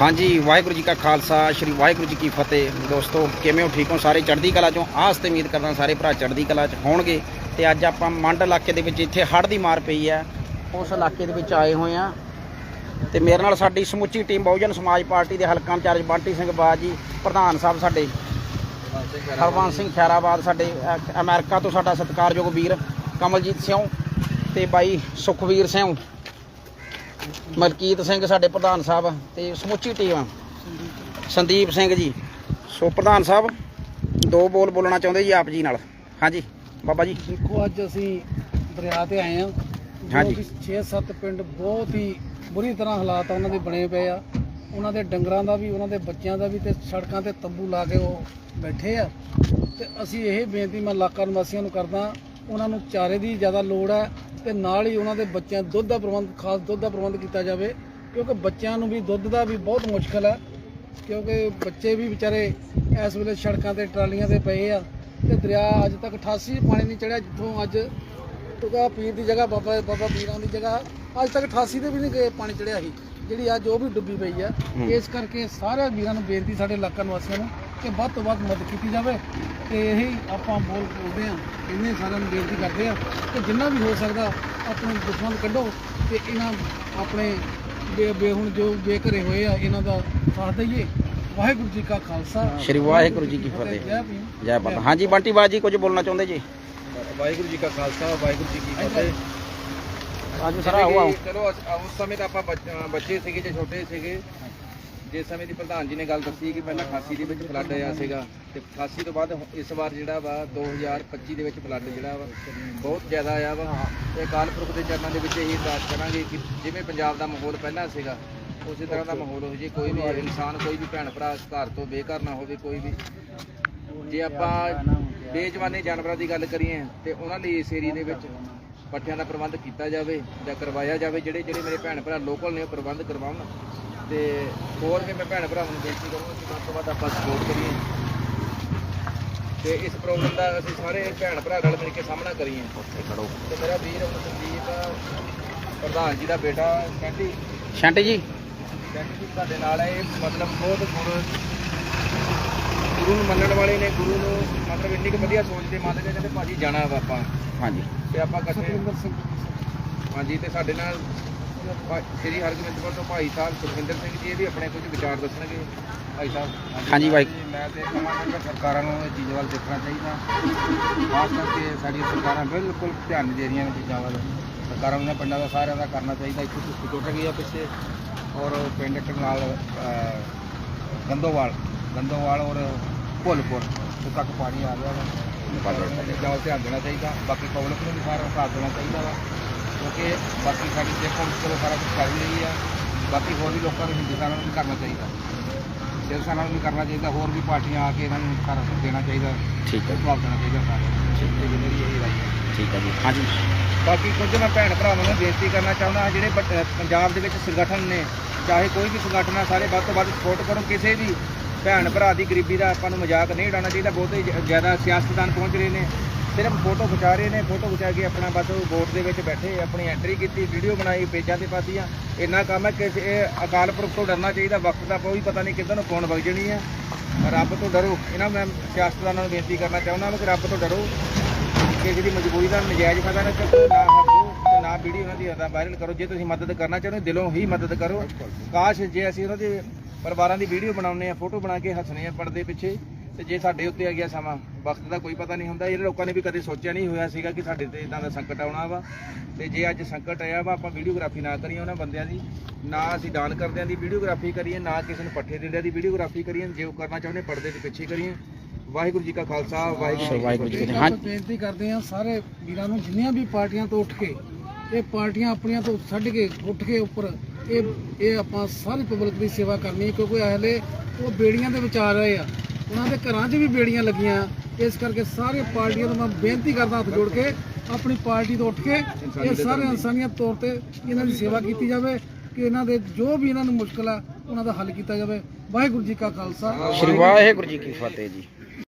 ਹਾਂਜੀ, ਵਾਹਿਗੁਰੂ ਜੀ ਕਾ ਖਾਲਸਾ, ਸ੍ਰੀ ਵਾਹਿਗੁਰੂ ਜੀ ਕੀ ਫਤਿਹ। ਦੋਸਤੋ, ਕਿਵੇਂ ਹੋ? ਠੀਕ ਹੋ? ਸਾਰੇ ਚੜ੍ਹਦੀ ਕਲਾ ਚੋਂ? ਆਸ ਤੇ ਉਮੀਦ ਕਰਦਾ ਸਾਰੇ ਭਰਾ ਚੜ੍ਹਦੀ ਕਲਾ ਚ ਹੋਣਗੇ। ਤੇ ਅੱਜ ਆਪਾਂ ਮੰਡ ਇਲਾਕੇ ਦੇ ਵਿੱਚ ਇੱਥੇ ਹੜ੍ਹ ਦੀ ਮਾਰ ਪਈ ਹੈ। ਉਸ ਇਲਾਕੇ ਦੇ ਵਿੱਚ ਆਏ ਹੋਏ ਆ ਤੇ ਮੇਰੇ ਨਾਲ ਸਾਡੀ ਸਮੁੱਚੀ ਟੀਮ, ਬਹੁਜਨ ਸਮਾਜ ਪਾਰਟੀ ਦੇ ਹਲਕਾ ਇੰਚਾਰਜ ਬੰਟੀ ਸਿੰਘ ਬਾਜ ਜੀ, ਪ੍ਰਧਾਨ ਸਾਹਿਬ ਸਾਡੇ। ਹਰਵੰਸ ਸਿੰਘ ਖੈਰਾਬਾਦ ਸਾਡੇ ਅ- ਅਮਰੀਕਾ ਤੋਂ ਸਾਡਾ ਸਤਿਕਾਰਯੋਗ ਵੀਰ ਕਮਲਜੀਤ ਸਿੰਘ ਤੇ ਬਾਈ ਸੁਖਵੀਰ ਸਿੰਘ ਮਲਕੀਤ ਸਿੰਘ ਸਾਡੇ ਪ੍ਰਧਾਨ ਸਾਹਿਬ ਤੇ ਸਮੁੱਚੀ ਟੀਮ ਸੰਦੀਪ ਸਿੰਘ ਜੀ। ਸੋ ਪ੍ਰਧਾਨ ਸਾਹਿਬ ਦੋ ਬੋਲ ਬੋਲਣਾ ਚਾਹੁੰਦੇ ਜੀ ਆਪ ਜੀ ਨਾਲ। ਹਾਂਜੀ ਬਾਬਾ ਜੀ। ਦੇਖੋ ਅੱਜ ਅਸੀਂ ਦਰਿਆ ਤੇ ਆਏ ਹਾਂ। ਹਾਂਜੀ। ਜੋ ਕਿ 6-7 ਪਿੰਡ ਬਹੁਤ ਹੀ ਬੁਰੀ ਤਰ੍ਹਾਂ ਹਾਲਾਤ ਉਹਨਾਂ ਦੇ ਬਣੇ ਪਏ ਆ। ਉਹਨਾਂ ਦੇ ਡੰਗਰਾਂ ਦਾ ਵੀ ਉਹਨਾਂ ਦੇ ਬੱਚਿਆਂ ਦਾ ਵੀ ਤੇ ਸੜਕਾਂ ਤੇ ਤੰਬੂ ਲਾ ਕੇ ਉਹ ਬੈਠੇ ਆ। ਤੇ ਅਸੀਂ ਇਹ ਬੇਨਤੀ ਮੈਂ ਇਲਾਕਾ ਨਿਵਾਸੀਆਂ ਨੂੰ ਕਰਦਾ ਉਹਨਾਂ ਨੂੰ ਚਾਰੇ ਦੀ ਜ਼ਿਆਦਾ ਲੋੜ ਹੈ। ਤੇ ਨਾਲ ਹੀ ਉਹਨਾਂ ਦੇ ਬੱਚਿਆਂ ਦੁੱਧ ਦਾ ਪ੍ਰਬੰਧ ਖਾਸ ਦੁੱਧ ਦਾ ਪ੍ਰਬੰਧ ਕੀਤਾ ਜਾਵੇ ਕਿਉਂਕਿ ਬੱਚਿਆਂ ਨੂੰ ਵੀ ਦੁੱਧ ਦਾ ਵੀ ਬਹੁਤ ਮੁਸ਼ਕਲ ਹੈ ਕਿਉਂਕਿ ਬੱਚੇ ਵੀ ਵਿਚਾਰੇ ਇਸ ਵੇਲੇ ਸੜਕਾਂ ਤੇ ਟਰਾਲੀਆਂ ਤੇ ਪਏ ਆ ਤੇ ਦਰਿਆ ਅੱਜ ਤੱਕ 88 ਪਾਣੀ ਨਹੀਂ ਚੜਿਆ ਜਿੱਥੋਂ ਅੱਜ ਤੁਗਾ ਪੀਰ ਦੀ ਜਗ੍ਹਾ ਬਾਬਾ ਬਾਬਾ ਪੀਰਾਂ ਦੀ ਜਗ੍ਹਾ ਅੱਜ ਤੱਕ 88 ਦੇ ਵੀ ਨਹੀਂ ਗਏ ਪਾਣੀ ਚੜਿਆ ਸੀ ਜਿਹੜੀ ਅੱਜ ਉਹ ਵੀ ਡੁੱਬੀ ਪਈ ਆ ਹੂੰ। ਇਸ ਕਰਕੇ ਸਾਰੇ ਵੀਰਾਂ ਨੂੰ ਬੇਨਤੀ ਸਾਡੇ ਇਲਾਕਾ ਨਿਵਾਸੀਆਂ ਨੂੰ ਕਿ ਵੱਧ ਤੋਂ ਵੱਧ ਮਦਦ ਕੀਤੀ ਜਾਵੇ ਤੇ ਇਹੀ ਆਪਾਂ ਬੋਲ ਬੋਲਦੇ ਆ ਇੰਨੇ ਸਾਰਿਆਂ ਨੂੰ ਬੇਨਤੀ ਕਰਦੇ ਆ ਕਿ ਜਿੰਨਾ ਵੀ ਹੋ ਸਕਦਾ ਆਪਣੇ ਦੁਸ਼ਮਣ ਕੱਢੋ ਤੇ ਇਹਨਾਂ ਆਪਣੇ ਬੇ ਬੇ ਹੁਣ ਜੋ ਬੇਘਰੇ ਹੋਏ ਆ ਇਹਨਾਂ ਦਾ ਸਾਥ ਦਈਏ। ਵਾਹਿਗੁਰੂ ਜੀ ਕਾ ਖਾਲਸਾ। ਸ਼੍ਰੀ ਵਾਹਿਗੁਰੂ ਜੀ ਕੀ ਫਤਿਹ। ਜੈ ਬਾਬਾ। ਹਾਂਜੀ ਬੰਟੀ ਬਾਜ ਜੀ ਕੁਝ ਬੋਲਣਾ ਚਾਹੁੰਦੇ ਜੀ? ਵਾਹਿਗੁਰੂ ਜੀ ਕਾ ਖਾਲਸਾ ਵਾਹਿਗੁਰੂ ਜੀ ਕੀ ਫਤਿਹ। ਅੱਜ ਸਾਰਾ ਆਓ ਚਲੋ ਉਸ ਸਮੇਂ ਤਾਂ ਆਪਾਂ ਬੱਚੇ ਸੀਗੇ ਜੇ ਛੋਟੇ ਸੀਗੇ। ਜਿਸ ਸਮੇਂ ਦੀ ਪ੍ਰਧਾਨ ਜੀ ਨੇ ਗੱਲ ਦੱਸੀ ਕਿ ਪਹਿਲਾਂ 88 ਦੇ ਵਿੱਚ ਫਲੱਡ ਆਇਆ ਸੀਗਾ ਤੇ 88 ਤੋਂ ਬਾਅਦ ਇਸ ਵਾਰ ਜਿਹੜਾ ਵਾ 2025 ਦੇ ਵਿੱਚ ਫਲੱਡ ਜਿਹੜਾ ਵਾ ਬਹੁਤ ਜ਼ਿਆਦਾ ਆਇਆ ਵਾ। ਤੇ ਅਕਾਲ ਪੁਰਖ ਦੇ ਚਰਨਾਂ ਦੇ ਵਿੱਚ ਇਹੀ ਅਰਦਾਸ ਕਰਾਂਗੇ ਕਿ ਜਿਵੇਂ ਪੰਜਾਬ ਦਾ ਮਾਹੌਲ ਪਹਿਲਾਂ ਸੀਗਾ ਉਸੇ ਤਰ੍ਹਾਂ ਦਾ ਮਾਹੌਲ ਹੋ ਜੇ ਕੋਈ ਵੀ ਇਨਸਾਨ ਕੋਈ ਵੀ ਭੈਣ ਭਰਾ ਘਰ ਤੋਂ ਬੇਘਰ ਨਾ ਹੋਵੇ ਕੋਈ ਵੀ। ਜੇ ਆਪਾਂ ਬੇਜਵਾਨੇ ਜਾਨਵਰਾਂ ਦੀ ਗੱਲ ਕਰੀਏ ਤੇ ਉਹਨਾਂ ਲਈ ਇਸ ਏਰੀਏ ਦੇ ਵਿੱਚ ਪੱਠਿਆਂ ਦਾ ਪ੍ਰਬੰਧ ਕੀਤਾ ਜਾਵੇ ਜਾਂ ਕਰਵਾਇਆ ਜਾਵੇ ਜਿਹੜੇ ਜਿਹੜੇ ਮੇਰੇ ਭੈਣ ਭਰਾ ਲੋਕਲ ਨੇ ਉਹ ਪ੍ਰਬੰਧ ਕਰਵਾਉਣ। ਤੇ ਹੋਰ ਵੀ ਮੈਂ ਭੈਣ ਭਰਾਵਾਂ ਨੂੰ ਬੇਨਤੀ ਕਰੂੰਗਾ ਕਿ ਵੱਧ ਤੋਂ ਵੱਧ ਆਪਾਂ ਸਪੋਰਟ ਕਰੀਏ। ਤੇ ਇਸ ਪ੍ਰੋਬਲਮ ਦਾ ਅਸੀਂ ਸਾਰੇ ਭੈਣ ਭਰਾ ਰਲ ਮਿਲ ਕੇ ਸਾਹਮਣਾ ਕਰੀਏ। ਤੇ ਮੇਰਾ ਵੀਰ ਸੰਦੀਪ ਪ੍ਰਧਾਨ ਜੀ ਦਾ ਬੇਟਾ ਕਹਿੰਦੀ ਸ਼ੰਟੀ ਜੀ? ਕਹਿੰਦੀ ਜੀ ਤੁਹਾਡੇ ਨਾਲ ਹੈ ਇਹ ਮਤਲਬ ਬਹੁਤ ਗੁਰੂ ਗੁਰੂ ਨੂੰ ਮੰਨਣ ਵਾਲੇ ਨੇ ਗੁਰੂ ਨੂੰ ਮਤਲਬ ਇੰਨੀ ਕੁ ਵਧੀਆ ਸੋਚਦੇ ਮੰਨਦੇ ਨੇ ਕਹਿੰਦੇ ਭਾਜੀ ਜਾਣਾ ਵਾ ਆਪਾਂ। ਹਾਂਜੀ। ਤੇ ਆਪਾਂ ਇਕੱਠੇ ਹਾਂਜੀ ਤੇ ਸਾਡੇ ਨਾਲ ਭਾ- ਸ੍ਰੀ ਹਰਗੋਬਿੰਦਪੁਰ ਤੋਂ ਭਾਈ ਸਾਹਿਬ ਸੁਖਵਿੰਦਰ ਸਿੰਘ ਜੀ ਇਹ ਵੀ ਆਪਣੇ ਕੁਝ ਵਿਚਾਰ ਦੱਸਣਗੇ। ਭਾਈ ਸਾਹਿਬ ਹਾਂਜੀ ਬਾਈ ਮੈਂ ਤੇ ਕਹਾਂਗਾ ਕਿ ਸਰਕਾਰਾਂ ਨੂੰ ਇਹ ਚੀਜ਼ ਵੱਲ ਦੇਖਣਾ ਚਾਹੀਦਾ। ਖਾਸ ਕਰਕੇ ਸਾਡੀਆਂ ਸਰਕਾਰਾਂ ਬਿਲਕੁਲ ਧਿਆਨ ਨਹੀਂ ਦੇ ਰਹੀਆਂ ਇਹ ਚੀਜ਼ਾਂ ਵੱਲ। ਸਰਕਾਰਾਂ ਨੂੰ ਇਹਨਾਂ ਪਿੰਡਾਂ ਦਾ ਸਾਰਿਆਂ ਦਾ ਕਰਨਾ ਚਾਹੀਦਾ ਇੱਥੇ ਸੁੱਕੀ ਟੁੱਟ ਗਈ ਆ ਪਿੱਛੇ। ਔਰ ਪਿੰਡ ਇੱਕ ਨਾਲ ਅਹ, ਗੰਦੋਵਾਲ ਗੰਦੋਵਾਲ ਔਰ ਭੁੱਲਪੁਰ ਤੋਂ ਤੱਕ ਪਾਣੀ ਆ ਗਿਆ ਵਾ। ਇਹ ਚੀਜ਼ਾਂ ਵੱਲ ਧਿਆਨ ਦੇਣਾ ਚਾਹੀਦਾ। ਬਾਕੀ ਪਬਲਿਕ ਨੂੰ ਵੀ ਸਾਰਾ ਸਾਥ ਦੇਣਾ ਚਾਹੀਦਾ ਵਾ। ਕਿਉਂਕਿ ਬਾਕੀ ਸਾਡੀ ਦੇਖੋ ਚਲੋ ਸਾਰਾ ਕੁਝ ਕਰ ਹੀ ਰਹੀ ਆ ਬਾਕੀ ਹੋਰ ਵੀ ਲੋਕਾਂ ਨੂੰ ਹਿੰਦੁਸਤਾਨਾਂ ਨੂੰ ਵੀ ਕਰਨਾ ਚਾਹੀਦਾ। ਸਿਰ ਸਾਨੂੰ ਨੂੰ ਵੀ ਕਰਨਾ ਚਾਹੀਦਾ ਹੋਰ ਵੀ ਪਾਰਟੀਆਂ ਆ ਕੇ ਇਹਨਾਂ ਨੂੰ ਸਾਰਾ ਕੁਝ ਦੇਣਾ ਚਾਹੀਦਾ ਠੀਕ ਹੈ। ਜਵਾਬ ਦੇਣਾ ਚਾਹੀਦਾ ਸਾਰਿਆਂ ਨੂੰ। ਇਹ ਮੇਰੀ ਇਹ ਰਾਏ ਹੈ ਠੀਕ ਹੈ ਜੀ। ਹਾਂਜੀ। ਬਾਕੀ ਕੁਝ ਮੈਂ ਭੈਣ ਭਰਾਵਾਂ ਨੂੰ ਬੇਨਤੀ ਕਰਨਾ ਚਾਹੁੰਦਾ ਹਾਂ ਜਿਹੜੇ ਪ- ਅਹ ਪੰਜਾਬ ਦੇ ਵਿੱਚ ਸੰਗਠਨ ਨੇ ਚਾਹੇ ਕੋਈ ਵੀ ਸੰਗਠਨ ਆ ਸਾਰੇ ਵੱਧ ਤੋਂ ਵੱਧ ਸਪੋਰਟ ਕਰੋ। ਕਿਸੇ ਵੀ ਭੈਣ ਭਰਾ ਦੀ ਗਰੀਬੀ ਦਾ ਆਪਾਂ ਨੂੰ ਮਜ਼ਾਕ ਨਹੀਂ ਉਡਾਉਣਾ ਚਾਹੀਦਾ। ਬਹੁਤੇ ਜ- ਜ਼ਿਆਦਾ ਸਿਆਸਤਦਾਨ ਪਹੁੰਚ ਰਹੇ ਨੇ। ਸਿਰਫ ਫੋਟੋ ਖਿਚਾ ਰਹੇ ਨੇ ਫੋਟੋ ਖਿਚਾ ਕੇ ਆਪਣਾ ਬਸ ਉਹ ਦੇ ਵਿੱਚ ਬੈਠੇ, ਆਪਣੀ ਐਂਟਰੀ ਕੀਤੀ ਵੀਡੀਓ ਬਣਾਈ, ਪੇਜਾਂ ਤੇ ਪਾਤੀਆਂ ਇੰਨਾ ਕੰਮ ਹੈ ਕਿ ਇਹ ਅਕਾਲ ਪੁਰਖ ਤੋਂ ਡਰਨਾ ਚਾਹੀਦਾ, ਵਕਤ ਦਾ ਕੋਈ ਪਤਾ ਨਹੀਂ ਕਿੱਦਾਂ ਨੂੰ ਕੌਣ ਵਗ ਜਾਣੀ ਹੈ। ਰੱਬ ਤੋਂ ਡਰੋ। ਇਹਨਾਂ ਮੈਂ ਸਿਆਸਤਦਾਨਾਂ ਨੂੰ ਬੇਨਤੀ ਕਰਨਾ ਚਾਹੁੰਦਾ ਹਾਂ ਕਿ ਰੱਬ ਤੋਂ ਡਰੋ। ਕਿਸੇ ਦੀ ਮਜਬੂਰੀ ਦਾ ਨਜਾਇਜ਼ ਫਾਇਦਾ ਨਾ ਚੁੱਕੋ, ਨਾ ਹੱਸੋ ਤੇ ਨਾ ਵੀਡੀਓ ਉਹਨਾਂ ਦੀ ਜ਼ਿਆਦਾ ਵਾਇਰਲ ਕਰੋ। ਜੇ ਤੁਸੀਂ ਮਦਦ ਕਰਨਾ ਚਾਹੁੰਦੇ ਹੋ, ਦਿਲੋਂ ਹੀ ਮਦਦ ਕਰੋ। ਕਾਸ਼ ਜੇ ਅਸੀਂ ਉਹਨਾਂ ਦੇ ਪਰਿਵਾਰਾਂ ਦੀ ਵੀਡੀਓ ਬਣਾਉਂਦੇ ਆ ਫੋਟੋ ਬਣਾ ਕੇ ਹੱਸਣੇ ਆ ਪਰਦੇ ਪਿੱਛੇ ਤੇ ਜੇ ਸਾਡੇ ਉੱਤੇ ਆ ਗਿਆ ਸਮਾਂ ਵਕਤ ਦਾ ਕੋਈ ਪਤਾ ਨਹੀਂ ਹੁੰਦਾ। ਇਹ ਲੋਕਾਂ ਨੇ ਵੀ ਕਦੇ ਸੋਚਿਆ ਨਹੀਂ ਹੋਇਆ ਸੀਗਾ ਕਿ ਸਾਡੇ ਤੇ ਇਦਾਂ ਦਾ ਸੰਕਟ ਆਉਣਾ ਵਾ। ਤੇ ਜੇ ਅੱਜ ਸੰਕਟ ਆਇਆ ਵਾ ਆਪਾਂ ਵੀਡੀਓਗ੍ਰਾਫੀ ਨਾ ਕਰੀਏ ਉਹਨਾਂ ਬੰਦਿਆਂ ਦੀ। ਨਾ ਅਸੀਂ ਦਾਨ ਕਰਦਿਆਂ ਦੀ ਵੀਡੀਓਗ੍ਰਾਫੀ ਕਰੀਏ ਨਾ ਕਿਸੇ ਨੂੰ ਪੱਠੇ ਦਿੰਦਿਆਂ ਦੀ ਵੀਡੀਓਗ੍ਰਾਫੀ ਕਰੀਏ ਜੇ ਉਹ ਕਰਨਾ ਚਾਹੁੰਦੇ ਪਰਦੇ ਦੇ ਪਿੱਛੇ ਕਰੀਏ। ਵਾਹਿਗੁਰੂ ਜੀ ਕਾ ਖਾਲਸਾ ਵਾਹਿਗੁਰੂ ਜੀ ਕੀ ਵਾਹਿਗੁਰੂ ਜੀ ਕੀ ਫਤਿਹ। ਆਪਾਂ ਬੇਨਤੀ ਕਰਦੇ ਹਾਂ ਸਾਰੇ ਵੀਰਾਂ ਨੂੰ ਜਿੰਨੀਆਂ ਵੀ ਪਾਰਟੀਆਂ ਤੋਂ ਉੱਠ ਕੇ ਇਹ ਪਾਰਟੀਆਂ ਆਪਣੀਆਂ ਤੋਂ ਛੱਡ ਕੇ ਉੱਠ ਕੇ ਉੱਪਰ ਇਹ ਇਹ ਆਪਾਂ ਸਾਰੀ ਪਬਲਿਕ ਦੀ ਸੇਵਾ ਕਰਨੀ ਹੈ ਕਿਉਂਕਿ ਹਲੇ ਉਹ ਬੇੜੀਆਂ ਦੇ ਵਿੱਚ ਆ ਰਹੇ ਆ। ਉਹਨਾਂ ਦੇ ਘਰਾਂ 'ਚ ਵੀ ਬੇੜੀਆਂ ਲੱਗੀਆਂ। ਇਸ ਕਰਕੇ ਸਾਰੇ ਪਾਰਟੀਆਂ ਨੂੰ ਮੈਂ ਬੇਨਤੀ ਕਰਦਾ ਹੱਥ ਜੋੜ ਕੇ, ਆਪਣੀ ਪਾਰਟੀ ਤੋਂ ਉੱਠ ਕੇ ਇਹ ਸਾਰੇ ਇਨਸਾਨੀਅਤ ਤੌਰ ਤੇ ਇਹਨਾਂ ਦੀ ਸੇਵਾ ਕੀਤੀ ਜਾਵੇ, ਕਿ ਇਹਨਾਂ ਦੇ ਜੋ ਵੀ ਇਹਨਾਂ ਨੂੰ ਮੁਸ਼ਕਲ ਆ, ਉਹਨਾਂ ਦਾ ਹੱਲ ਕੀਤਾ ਜਾਵੇ। ਵਾਹਿਗੁਰੂ ਜੀ ਕਾ ਖਾਲਸਾ। ਸ਼੍ਰੀ ਵਾਹਿਗੁਰੂ ਜੀ ਕੀ ਫਤਿਹ ਜੀ।